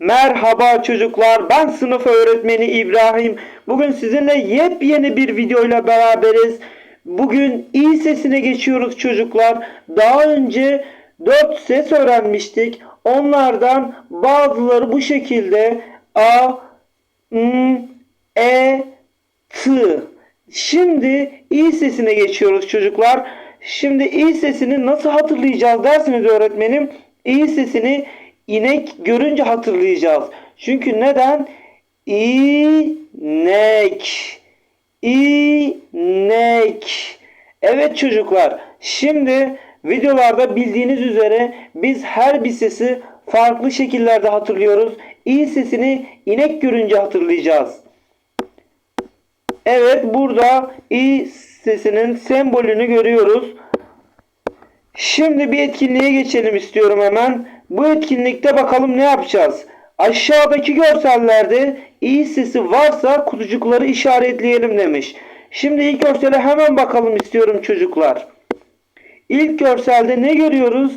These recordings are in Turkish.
Merhaba çocuklar. Ben sınıf öğretmeni İbrahim. Bugün sizinle yepyeni bir videoyla beraberiz. Bugün i sesine geçiyoruz çocuklar. Daha önce 4 ses öğrenmiştik. Onlardan bazıları bu şekilde a, m, e, t. Şimdi i sesine geçiyoruz çocuklar. Şimdi i sesini nasıl hatırlayacağız dersiniz öğretmenim? i sesini inek görünce hatırlayacağız. Çünkü neden? İnek. İnek. Evet çocuklar. Şimdi videolarda bildiğiniz üzere biz her bir sesi farklı şekillerde hatırlıyoruz. İ sesini inek görünce hatırlayacağız. Evet burada i sesinin sembolünü görüyoruz. Şimdi bir etkinliğe geçelim istiyorum hemen. Bu etkinlikte bakalım ne yapacağız. Aşağıdaki görsellerde i sesi varsa kutucukları işaretleyelim demiş. Şimdi ilk görsele hemen bakalım istiyorum çocuklar. İlk görselde ne görüyoruz?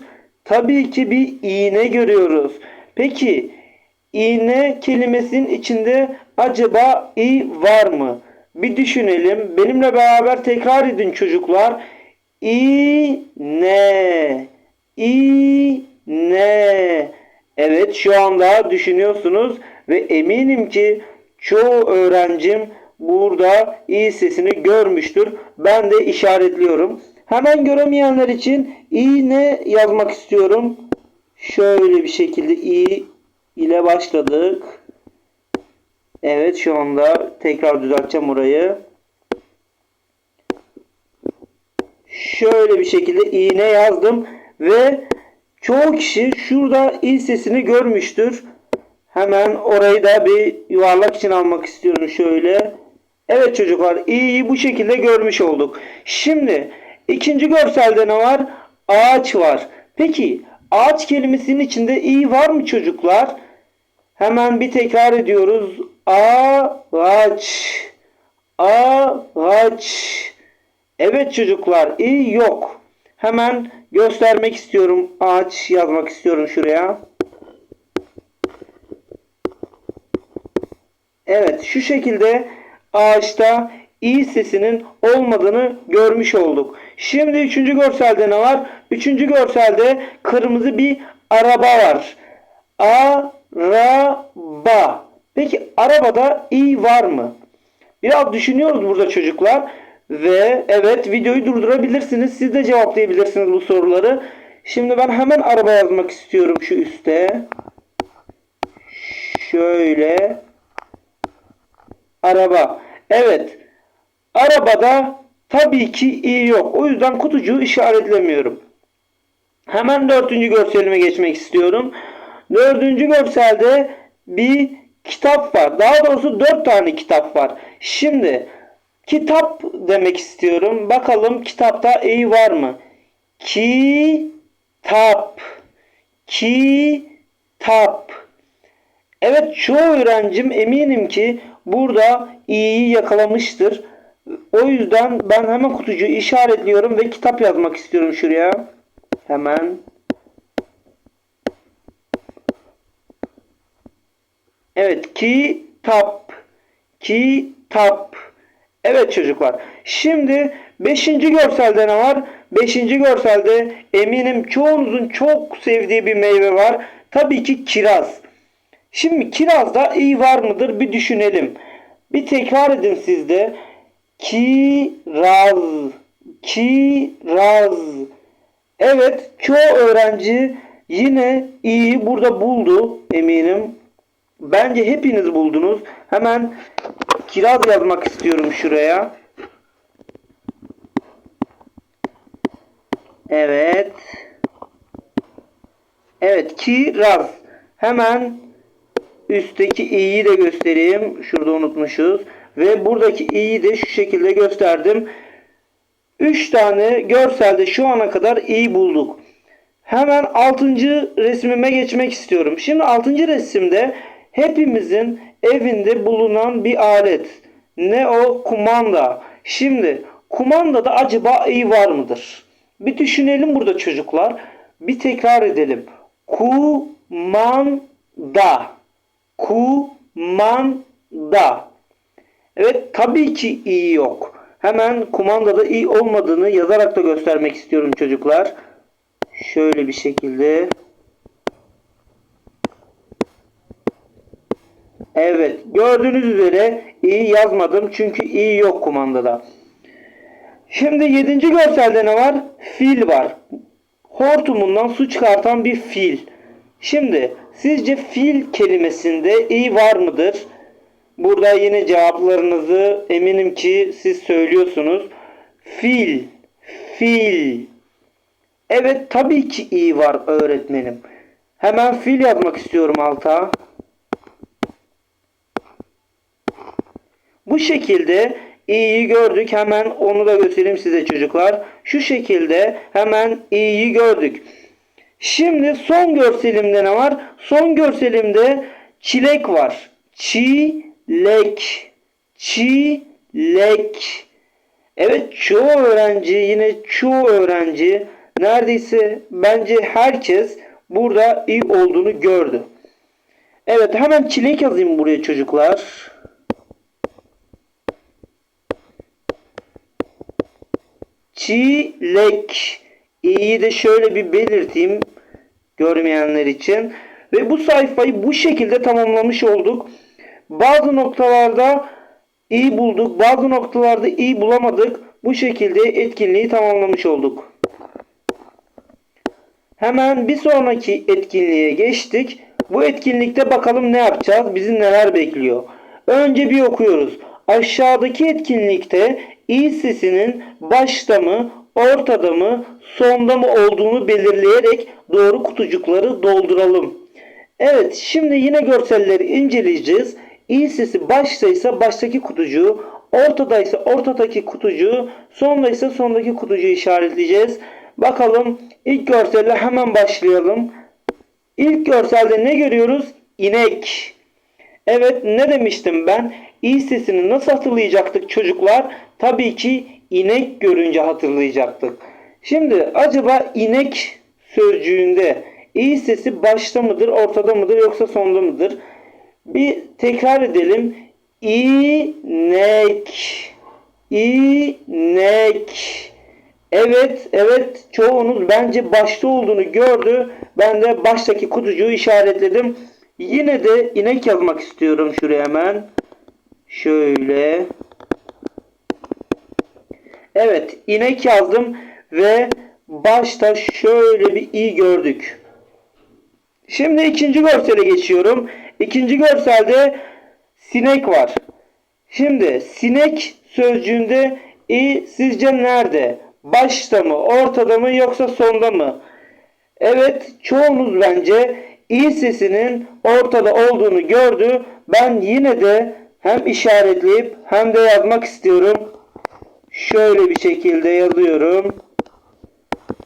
Tabii ki bir iğne görüyoruz. Peki iğne kelimesinin içinde acaba i var mı? Bir düşünelim. Benimle beraber tekrar edin çocuklar. İğne. İğne. Evet şu anda düşünüyorsunuz ve eminim ki çoğu öğrencim burada i sesini görmüştür. Ben de işaretliyorum. Hemen göremeyenler için iğne yazmak istiyorum. Şöyle bir şekilde i ile başladık. Evet şu anda tekrar düzelteceğim orayı. Şöyle bir şekilde iğne yazdım ve çoğu kişi şurada i sesini görmüştür. Hemen orayı da bir yuvarlak için almak istiyorum şöyle. Evet çocuklar i'yi bu şekilde görmüş olduk. Şimdi ikinci görselde ne var? Ağaç var. Peki ağaç kelimesinin içinde i var mı çocuklar? Hemen bir tekrar ediyoruz. Ağaç. Ağaç. Evet çocuklar i yok. Hemen göstermek istiyorum. Ağaç yazmak istiyorum şuraya. Evet şu şekilde ağaçta i sesinin olmadığını görmüş olduk. Şimdi üçüncü görselde ne var? Üçüncü görselde kırmızı bir araba var. Araba. Peki arabada i var mı? Biraz düşünüyoruz burada çocuklar. Ve evet videoyu durdurabilirsiniz. Siz de cevaplayabilirsiniz bu soruları. Şimdi ben hemen araba yazmak istiyorum şu üste. Şöyle. Araba. Evet. Arabada tabii ki i yok. O yüzden kutucuğu işaretlemiyorum. Hemen dördüncü görselime geçmek istiyorum. Dördüncü görselde bir kitap var. Daha doğrusu dört tane kitap var. Şimdi kitap demek istiyorum. Bakalım kitapta i var mı? Kitap. Kitap. Evet çoğu öğrencim eminim ki burada i'yi yakalamıştır. O yüzden ben hemen kutucuğu işaretliyorum ve kitap yazmak istiyorum şuraya. Hemen. Evet kitap. Kitap. Evet çocuklar. Şimdi 5. görselde ne var? 5. görselde eminim çoğunuzun çok sevdiği bir meyve var. Tabii ki kiraz. Şimdi kirazda iyi var mıdır bir düşünelim. Bir tekrar edin siz de. Kiraz. Kiraz. Evet çoğu öğrenci yine iyi burada buldu eminim. Bence hepiniz buldunuz. Hemen kiraz yazmak istiyorum şuraya. Evet. Evet kiraz. Hemen üstteki i'yi de göstereyim. Şurada unutmuşuz. Ve buradaki i'yi de şu şekilde gösterdim. 3 tane görselde şu ana kadar i bulduk. Hemen 6. resmime geçmek istiyorum. Şimdi 6. resimde hepimizin evinde bulunan bir alet. Ne o? Kumanda. Şimdi kumandada acaba i var mıdır? Bir düşünelim burada çocuklar. Bir tekrar edelim. Kumanda. Kumanda. Evet tabii ki i yok. Hemen kumandada i olmadığını yazarak da göstermek istiyorum çocuklar. Şöyle bir şekilde. Evet gördüğünüz üzere i yazmadım çünkü i yok kumandada. Şimdi yedinci görselde ne var? Fil var. Hortumundan su çıkartan bir fil. Şimdi sizce fil kelimesinde i var mıdır? Burada yine cevaplarınızı eminim ki siz söylüyorsunuz. Fil, fil. Evet tabii ki i var öğretmenim. Hemen fil yazmak istiyorum alta. Bu şekilde i'yi gördük. Hemen onu da göstereyim size çocuklar. Şu şekilde hemen i'yi gördük. Şimdi son görselimde ne var? Son görselimde çilek var. Çilek. Çilek. Evet çoğu öğrenci yine çoğu öğrenci neredeyse bence herkes burada i olduğunu gördü. Evet hemen çilek yazayım buraya çocuklar. Çilek. İyi de şöyle bir belirteyim görmeyenler için. Ve bu sayfayı bu şekilde tamamlamış olduk. Bazı noktalarda iyi bulduk. Bazı noktalarda iyi bulamadık. Bu şekilde etkinliği tamamlamış olduk. Hemen bir sonraki etkinliğe geçtik. Bu etkinlikte bakalım ne yapacağız? Bizi neler bekliyor? Önce bir okuyoruz. Aşağıdaki etkinlikte i sesinin başta mı, ortada mı, sonda mı olduğunu belirleyerek doğru kutucukları dolduralım. Evet, şimdi yine görselleri inceleyeceğiz. i sesi baştaysa baştaki kutucuğu, ortadaysa ortadaki kutucuğu, sondaysa sondaki kutucuğu işaretleyeceğiz. Bakalım ilk görselle hemen başlayalım. İlk görselde ne görüyoruz? İnek. Evet ne demiştim ben? İ sesini nasıl hatırlayacaktık çocuklar? Tabii ki inek görünce hatırlayacaktık. Şimdi acaba inek sözcüğünde i sesi başta mıdır, ortada mıdır yoksa sonda mıdır? Bir tekrar edelim. İnek. İnek. Evet, evet çoğunuz bence başta olduğunu gördü. Ben de baştaki kutucuğu işaretledim. Yine de inek yazmak istiyorum şuraya hemen. Şöyle. Evet inek yazdım ve başta şöyle bir i gördük. Şimdi ikinci görsele geçiyorum. İkinci görselde sinek var. Şimdi sinek sözcüğünde i sizce nerede? Başta mı, ortada mı yoksa sonda mı? Evet çoğunuz bence i sesinin ortada olduğunu gördü. Ben yine de hem işaretleyip hem de yazmak istiyorum. Şöyle bir şekilde yazıyorum.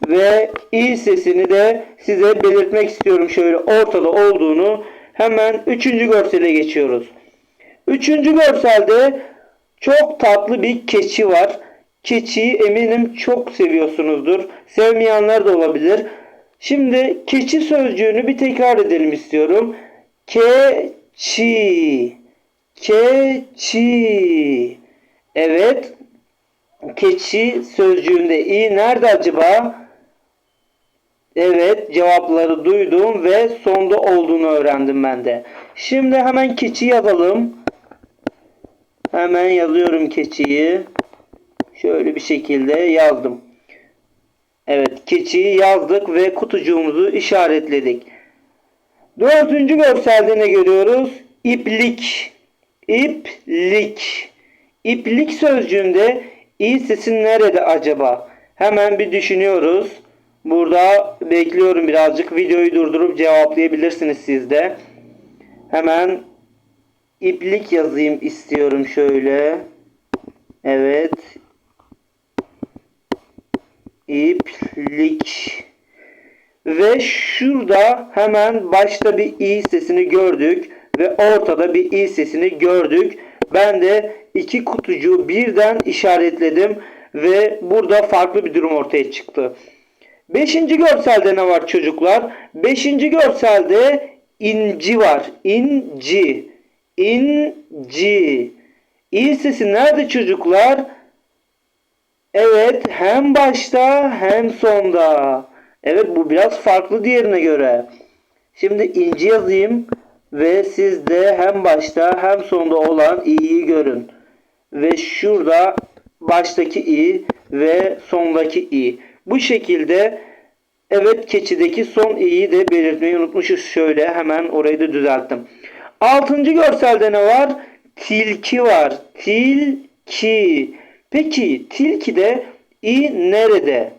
Ve i sesini de size belirtmek istiyorum şöyle ortada olduğunu. Hemen üçüncü görsele geçiyoruz. Üçüncü görselde çok tatlı bir keçi var. Keçiyi eminim çok seviyorsunuzdur. Sevmeyenler de olabilir. Şimdi keçi sözcüğünü bir tekrar edelim istiyorum. Keçi. Keçi. Evet. Keçi sözcüğünde i nerede acaba? Evet cevapları duydum ve sonda olduğunu öğrendim ben de. Şimdi hemen keçi yazalım. Hemen yazıyorum keçiyi. Şöyle bir şekilde yazdım. Keçiyi yazdık ve kutucuğumuzu işaretledik. Dördüncü görselde ne görüyoruz? İplik. İplik. İplik sözcüğünde i sesi nerede acaba? Hemen bir düşünüyoruz. Burada bekliyorum birazcık. Videoyu durdurup cevaplayabilirsiniz siz de. Hemen iplik yazayım istiyorum şöyle. Evet. İplik. Ve şurada hemen başta bir i sesini gördük ve ortada bir i sesini gördük. Ben de iki kutucuğu birden işaretledim ve burada farklı bir durum ortaya çıktı. Beşinci görselde ne var çocuklar? Beşinci görselde inci var. İnci. İnci. İ sesi nerede çocuklar? Evet hem başta hem sonda. Evet bu biraz farklı diğerine göre. Şimdi inci yazayım ve siz de hem başta hem sonda olan i'yi görün. Ve şurada baştaki i ve sondaki i. Bu şekilde evet keçideki son i'yi de belirtmeyi unutmuşuz. Şöyle hemen orayı da düzelttim. Altıncı görselde ne var? Tilki var. Tilki. Peki tilkide i nerede?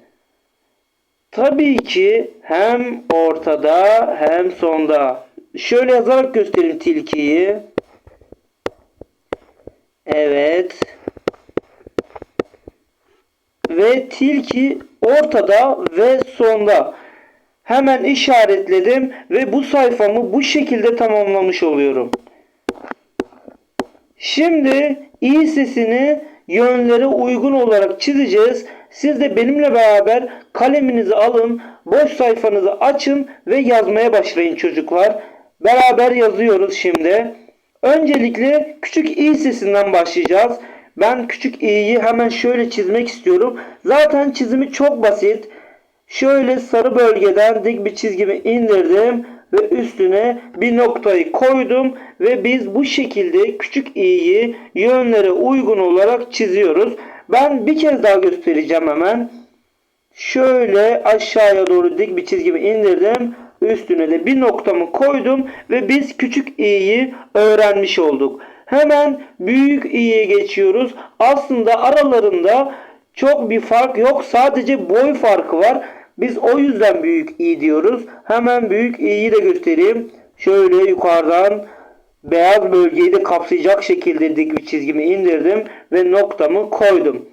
Tabii ki hem ortada hem sonda. Şöyle yazarak göstereyim tilkiyi. Evet. Ve tilki ortada ve sonda. Hemen işaretledim ve bu sayfamı bu şekilde tamamlamış oluyorum. Şimdi i sesini yönlere uygun olarak çizeceğiz. Siz de benimle beraber kaleminizi alın, boş sayfanızı açın ve yazmaya başlayın çocuklar. Beraber yazıyoruz şimdi. Öncelikle küçük i sesinden başlayacağız. Ben küçük i'yi hemen şöyle çizmek istiyorum. Zaten çizimi çok basit. Şöyle sarı bölgeden dik bir çizgimi indirdim ve üstüne bir noktayı koydum ve biz bu şekilde küçük i'yi yönlere uygun olarak çiziyoruz. Ben bir kez daha göstereceğim hemen. Şöyle aşağıya doğru dik bir çizgimi indirdim. Üstüne de bir noktamı koydum ve biz küçük i'yi öğrenmiş olduk. Hemen büyük i'ye geçiyoruz. Aslında aralarında çok bir fark yok. Sadece boy farkı var. Biz o yüzden büyük i diyoruz. Hemen büyük i'yi de göstereyim. Şöyle yukarıdan beyaz bölgeyi de kapsayacak şekilde dik bir çizgimi indirdim ve noktamı koydum.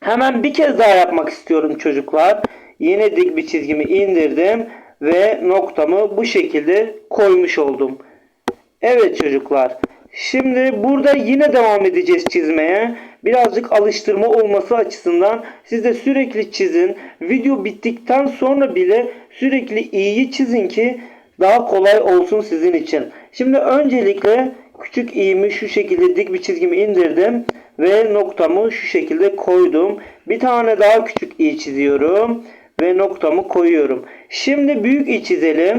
Hemen bir kez daha yapmak istiyorum çocuklar. Yine dik bir çizgimi indirdim ve noktamı bu şekilde koymuş oldum. Evet çocuklar. Şimdi burada yine devam edeceğiz çizmeye. Birazcık alıştırma olması açısından siz de sürekli çizin. Video bittikten sonra bile sürekli iyi çizin ki daha kolay olsun sizin için. Şimdi öncelikle küçük i'mi şu şekilde dik bir çizgimi indirdim ve noktamı şu şekilde koydum. Bir tane daha küçük i çiziyorum ve noktamı koyuyorum. Şimdi büyük i çizelim.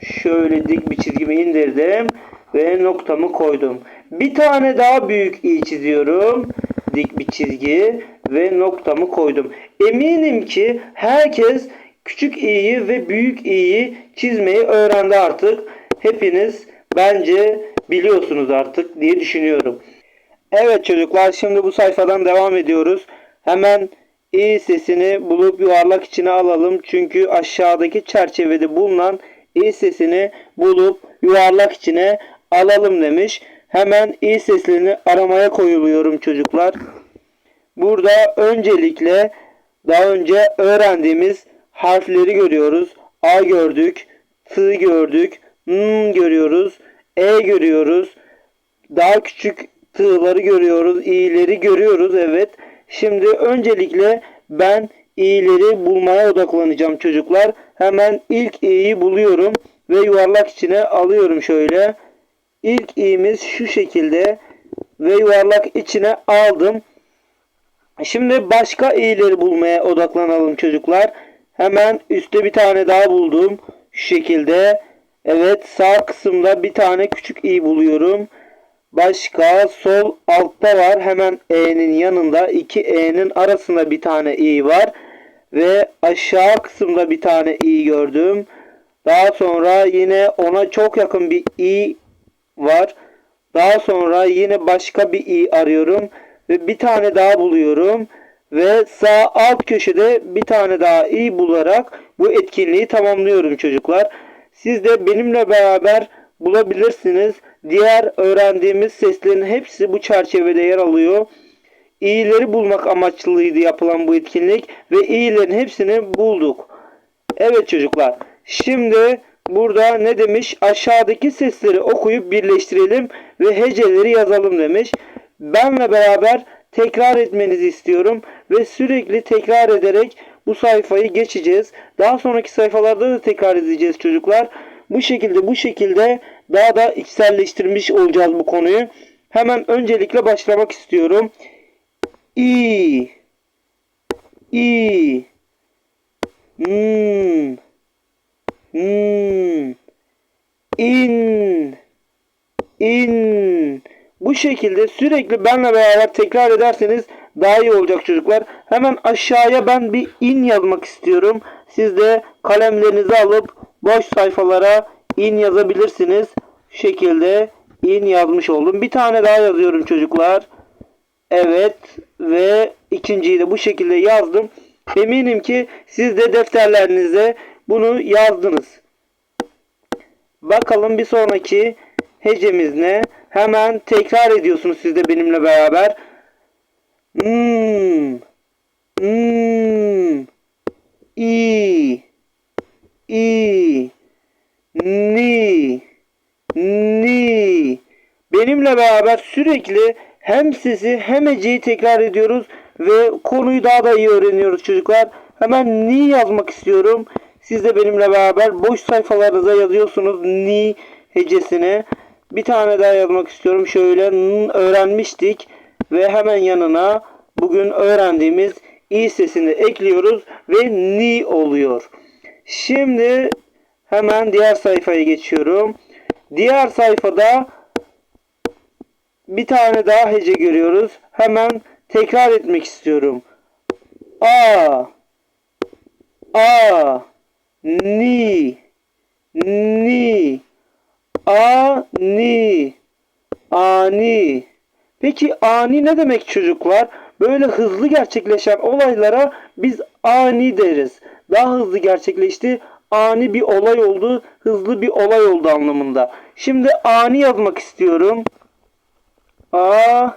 Şöyle dik bir çizgimi indirdim ve noktamı koydum. Bir tane daha büyük i çiziyorum. Dik bir çizgi ve noktamı koydum. Eminim ki herkes küçük i'yi ve büyük i'yi çizmeyi öğrendi artık. Hepiniz bence biliyorsunuz artık diye düşünüyorum. Evet çocuklar şimdi bu sayfadan devam ediyoruz. Hemen i sesini bulup yuvarlak içine alalım. Çünkü aşağıdaki çerçevede bulunan i sesini bulup yuvarlak içine alalım demiş. Hemen i seslerini aramaya koyuluyorum çocuklar. Burada öncelikle daha önce öğrendiğimiz harfleri görüyoruz. A gördük, T gördük, N görüyoruz, E görüyoruz. Daha küçük T'ları görüyoruz, i'leri görüyoruz evet. Şimdi öncelikle ben i'leri bulmaya odaklanacağım çocuklar. Hemen ilk i'yi buluyorum ve yuvarlak içine alıyorum şöyle. İlk i'miz şu şekilde ve yuvarlak içine aldım. Şimdi başka i'leri bulmaya odaklanalım çocuklar. Hemen üstte bir tane daha buldum. Şu şekilde. Evet sağ kısımda bir tane küçük i buluyorum. Başka sol altta var. Hemen e'nin yanında iki e'nin arasında bir tane i var. Ve aşağı kısımda bir i i gördüm. Daha sonra yine ona çok yakın bir i var. Daha sonra yine başka bir i arıyorum ve bir tane daha buluyorum ve sağ alt köşede bir tane daha i bularak bu etkinliği tamamlıyorum çocuklar. Siz de benimle beraber bulabilirsiniz. Diğer öğrendiğimiz seslerin hepsi bu çerçevede yer alıyor. İyileri bulmak amaçlıydı yapılan bu etkinlik ve iyilerin hepsini bulduk. Evet çocuklar. Şimdi burada ne demiş? Aşağıdaki sesleri okuyup birleştirelim ve heceleri yazalım demiş. Benle beraber tekrar etmenizi istiyorum ve sürekli tekrar ederek bu sayfayı geçeceğiz. Daha sonraki sayfalarda da tekrar edeceğiz çocuklar. Bu şekilde bu şekilde daha da içselleştirmiş olacağız bu konuyu. Hemen öncelikle başlamak istiyorum. İ İ Hmm Hmm İn in. Bu şekilde sürekli benle beraber tekrar ederseniz daha iyi olacak çocuklar. Hemen aşağıya ben bir in yazmak istiyorum. Siz de kalemlerinizi alıp boş sayfalara in yazabilirsiniz. Şu şekilde in yazmış oldum. Bir tane daha yazıyorum çocuklar. Evet ve ikinciyi de bu şekilde yazdım. Eminim ki siz de defterlerinize bunu yazdınız. Bakalım bir sonraki hecemiz ne? Hemen tekrar ediyorsunuz siz de benimle beraber. Hmm. Hmm. İ. İ. Ni. Ni. Benimle beraber sürekli hem sesi hem heceyi tekrar ediyoruz ve konuyu daha da iyi öğreniyoruz çocuklar. Hemen ni yazmak istiyorum. Siz de benimle beraber boş sayfalarınıza yazıyorsunuz ni hecesini. Bir tane daha yazmak istiyorum. Şöyle öğrenmiştik ve hemen yanına bugün öğrendiğimiz i sesini ekliyoruz ve ni oluyor. Şimdi hemen diğer sayfaya geçiyorum. Diğer sayfada bir tane daha hece görüyoruz. Hemen tekrar etmek istiyorum. A A Ni Ni Ani Ani Peki ani ne demek çocuklar? Böyle hızlı gerçekleşen olaylara biz ani deriz. Daha hızlı gerçekleşti. Ani bir olay oldu. Hızlı bir olay oldu anlamında. Şimdi ani yazmak istiyorum. A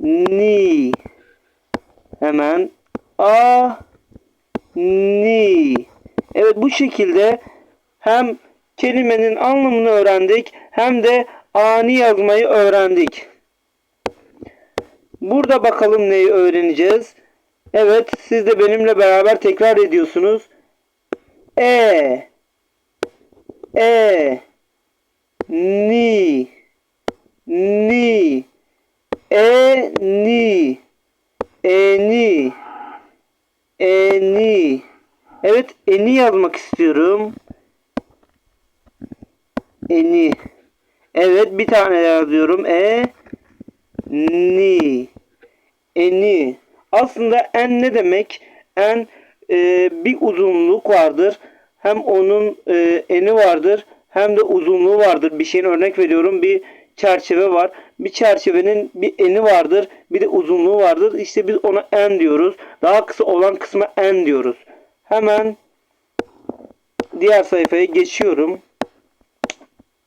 ni hemen a ni evet bu şekilde hem kelimenin anlamını öğrendik hem de ani yazmayı öğrendik. Burada bakalım neyi öğreneceğiz. Evet siz de benimle beraber tekrar ediyorsunuz. E E Ni Ni Eni Eni Eni Evet eni yazmak istiyorum. Eni Evet bir tane yazıyorum. E Ni Eni Aslında en ne demek? En e, bir uzunluk vardır. Hem onun e, eni vardır hem de uzunluğu vardır. Bir şeyin örnek veriyorum. Bir çerçeve var. Bir çerçevenin bir eni vardır. Bir de uzunluğu vardır. İşte biz ona en diyoruz. Daha kısa olan kısma en diyoruz. Hemen diğer sayfaya geçiyorum.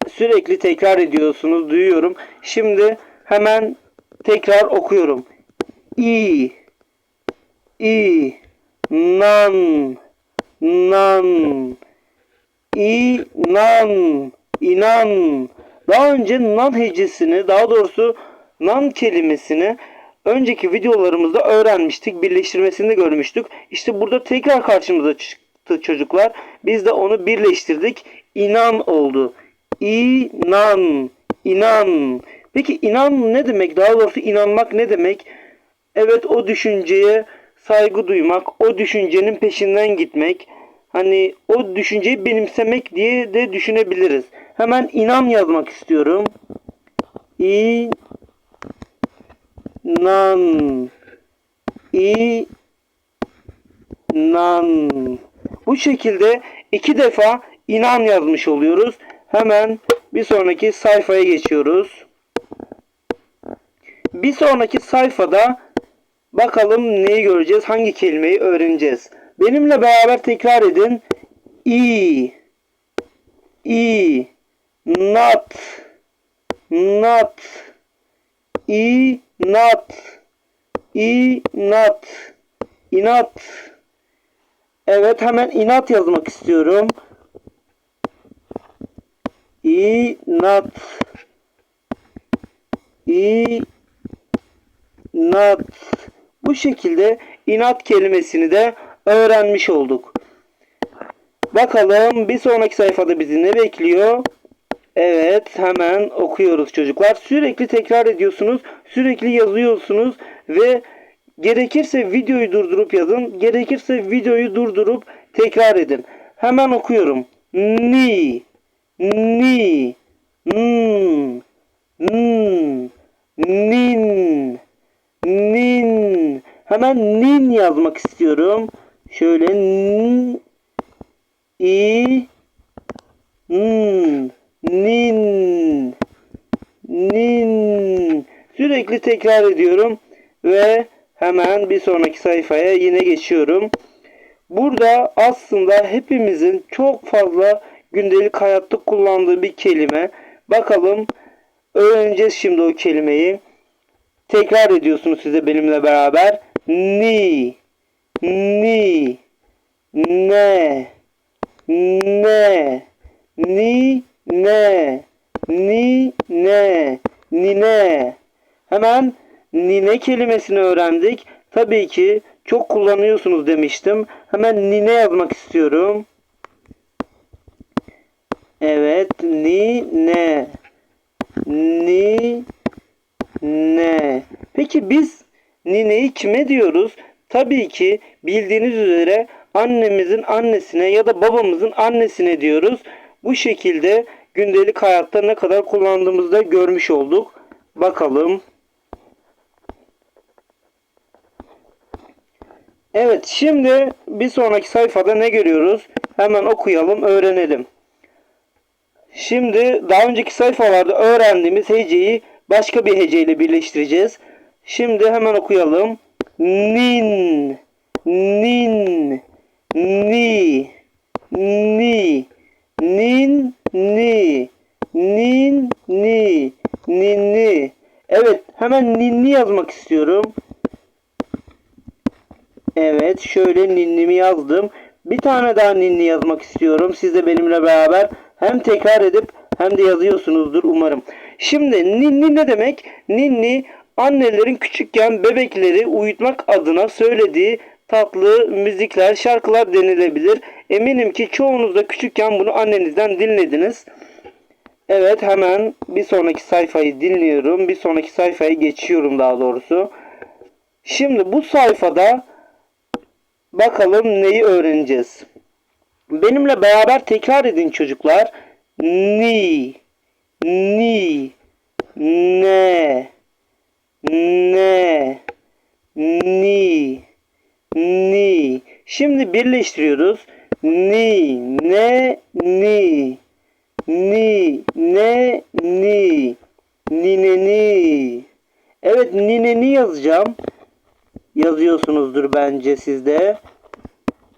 Sürekli tekrar ediyorsunuz. Duyuyorum. Şimdi hemen tekrar okuyorum. İ İ nan nan inan inan daha önce nan hecesini daha doğrusu nan kelimesini önceki videolarımızda öğrenmiştik. Birleştirmesini görmüştük. İşte burada tekrar karşımıza çıktı çocuklar. Biz de onu birleştirdik. İnan oldu. İnan. inan. Peki inan ne demek? Daha doğrusu inanmak ne demek? Evet o düşünceye saygı duymak, o düşüncenin peşinden gitmek, hani o düşünceyi benimsemek diye de düşünebiliriz. Hemen inan yazmak istiyorum. İnan. İnan. Bu şekilde iki defa inan yazmış oluyoruz. Hemen bir sonraki sayfaya geçiyoruz. Bir sonraki sayfada bakalım neyi göreceğiz, hangi kelimeyi öğreneceğiz. Benimle beraber tekrar edin. İ, i, not, not, i, not, i, not, inat. Evet hemen inat yazmak istiyorum. İnat. İnat. Bu şekilde inat kelimesini de öğrenmiş olduk. Bakalım bir sonraki sayfada bizi ne bekliyor? Evet hemen okuyoruz çocuklar. Sürekli tekrar ediyorsunuz. Sürekli yazıyorsunuz ve gerekirse videoyu durdurup yazın. Gerekirse videoyu durdurup tekrar edin. Hemen okuyorum. Ni ni n n nin nin hemen nin yazmak istiyorum. Şöyle n i n nin nin sürekli tekrar ediyorum ve hemen bir sonraki sayfaya yine geçiyorum. Burada aslında hepimizin çok fazla gündelik hayatta kullandığı bir kelime. Bakalım öğreneceğiz şimdi o kelimeyi. Tekrar ediyorsunuz size benimle beraber. Ni, ni, ne, ne, ni, ne, ni, ne, nine. Hemen nine kelimesini öğrendik. Tabii ki çok kullanıyorsunuz demiştim. Hemen nine yazmak istiyorum. Evet, ni ne. Ni ne. Peki biz nineyi kime diyoruz? Tabii ki bildiğiniz üzere annemizin annesine ya da babamızın annesine diyoruz. Bu şekilde gündelik hayatta ne kadar kullandığımızı da görmüş olduk. Bakalım. Evet şimdi bir sonraki sayfada ne görüyoruz? Hemen okuyalım öğrenelim. Şimdi daha önceki sayfalarda öğrendiğimiz heceyi başka bir heceyle birleştireceğiz. Şimdi hemen okuyalım. Nin, nin, ni, ni, nin, ni, nin, ni, ninni. Evet hemen ninni yazmak istiyorum. Evet şöyle ninnimi yazdım. Bir tane daha ninni yazmak istiyorum. Siz de benimle beraber hem tekrar edip hem de yazıyorsunuzdur umarım. Şimdi ninni ne demek? Ninni annelerin küçükken bebekleri uyutmak adına söylediği tatlı müzikler, şarkılar denilebilir. Eminim ki çoğunuz da küçükken bunu annenizden dinlediniz. Evet hemen bir sonraki sayfayı dinliyorum. Bir sonraki sayfaya geçiyorum daha doğrusu. Şimdi bu sayfada bakalım neyi öğreneceğiz. Benimle beraber tekrar edin çocuklar. Ni, ni, ne, ne, ni, ni. Şimdi birleştiriyoruz. Ni, ne, ni, ni, ne, ni, nineni. Evet nineni yazacağım. Yazıyorsunuzdur bence sizde.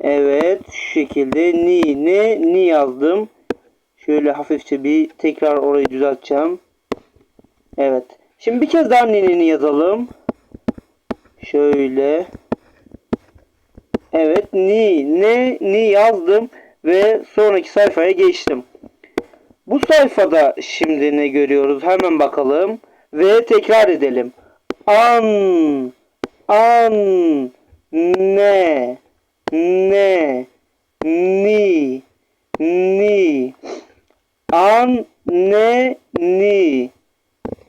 Evet şu şekilde ni ne ni yazdım. Şöyle hafifçe bir tekrar orayı düzelteceğim. Evet. Şimdi bir kez daha ninini yazalım. Şöyle. Evet ni ne ni yazdım ve sonraki sayfaya geçtim. Bu sayfada şimdi ne görüyoruz? Hemen bakalım ve tekrar edelim. An an ne ne ni ni an ne ni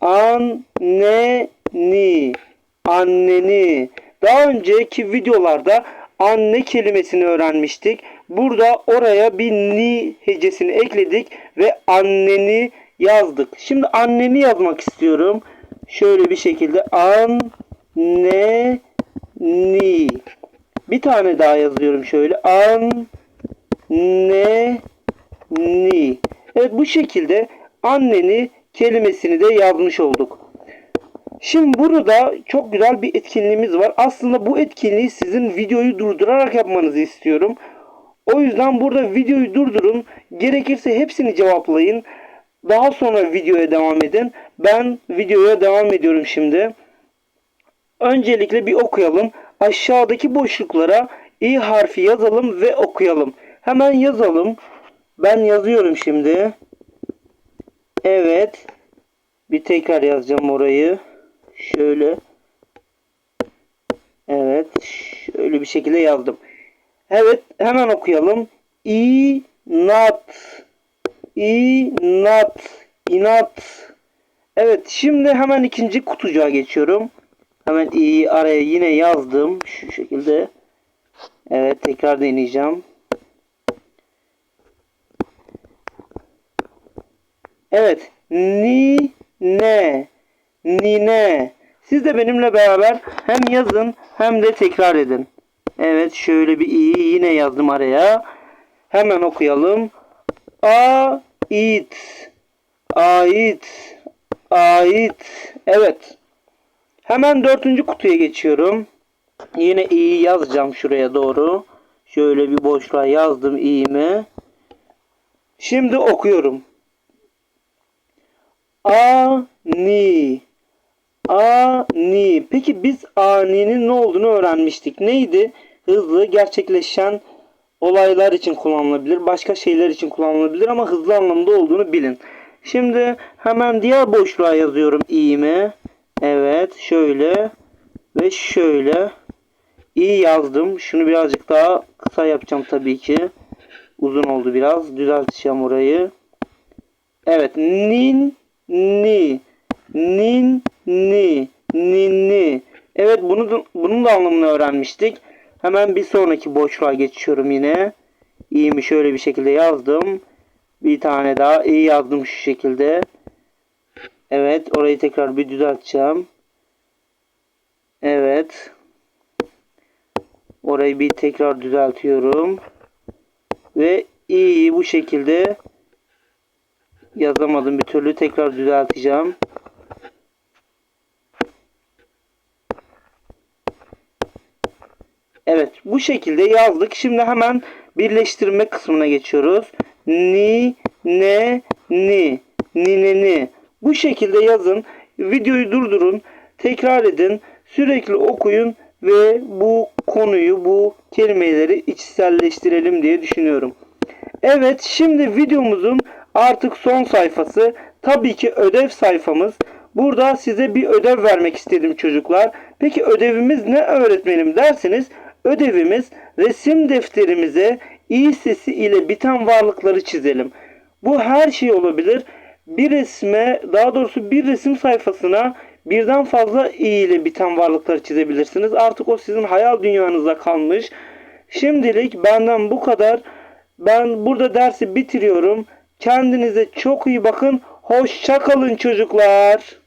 an ne ni anneni daha önceki videolarda anne kelimesini öğrenmiştik. Burada oraya bir ni hecesini ekledik ve anneni yazdık. Şimdi anneni yazmak istiyorum. Şöyle bir şekilde an ne ni bir tane daha yazıyorum şöyle. An ne ni. Evet bu şekilde anneni kelimesini de yazmış olduk. Şimdi burada çok güzel bir etkinliğimiz var. Aslında bu etkinliği sizin videoyu durdurarak yapmanızı istiyorum. O yüzden burada videoyu durdurun. Gerekirse hepsini cevaplayın. Daha sonra videoya devam edin. Ben videoya devam ediyorum şimdi. Öncelikle bir okuyalım. Aşağıdaki boşluklara i harfi yazalım ve okuyalım. Hemen yazalım. Ben yazıyorum şimdi. Evet. Bir tekrar yazacağım orayı. Şöyle. Evet. Şöyle bir şekilde yazdım. Evet. Hemen okuyalım. inat inat inat Evet şimdi hemen ikinci kutucuğa geçiyorum. Hemen i'yi araya yine yazdım şu şekilde. Evet tekrar deneyeceğim. Evet. Ni ne nine. Siz de benimle beraber hem yazın hem de tekrar edin. Evet şöyle bir i yine yazdım araya. Hemen okuyalım. A it ait ait evet hemen dördüncü kutuya geçiyorum yine iyi yazacağım şuraya doğru şöyle bir boşluğa yazdım i'mi şimdi okuyorum ani ani peki biz aninin ne olduğunu öğrenmiştik neydi hızlı gerçekleşen olaylar için kullanılabilir, başka şeyler için kullanılabilir ama hızlı anlamda olduğunu bilin. Şimdi hemen diğer boşluğa yazıyorum i'mi. Evet, şöyle ve şöyle. i yazdım. Şunu birazcık daha kısa yapacağım tabii ki. Uzun oldu biraz. Düzelteceğim orayı. Evet, nin ni nin ni ninni. Evet, bunu da, bunun da anlamını öğrenmiştik. Hemen bir sonraki boşluğa geçiyorum yine. İ'mi şöyle bir şekilde yazdım. Bir tane daha i yazdım şu şekilde. Evet orayı tekrar bir düzelteceğim. Evet. Orayı bir tekrar düzeltiyorum. Ve i'yi bu şekilde yazamadım bir türlü tekrar düzelteceğim. Evet bu şekilde yazdık. Şimdi hemen birleştirme kısmına geçiyoruz. Ni, ne, ni, ni, ne, ni. Bu şekilde yazın. Videoyu durdurun. Tekrar edin. Sürekli okuyun ve bu konuyu, bu kelimeleri içselleştirelim diye düşünüyorum. Evet şimdi videomuzun artık son sayfası tabii ki ödev sayfamız. Burada size bir ödev vermek istedim çocuklar. Peki ödevimiz ne öğretmenim derseniz ödevimiz resim defterimize i sesi ile biten varlıkları çizelim. Bu her şey olabilir. Bir resme daha doğrusu bir resim sayfasına birden fazla i ile biten varlıkları çizebilirsiniz. Artık o sizin hayal dünyanıza kalmış. Şimdilik benden bu kadar. Ben burada dersi bitiriyorum. Kendinize çok iyi bakın. Hoşça kalın çocuklar.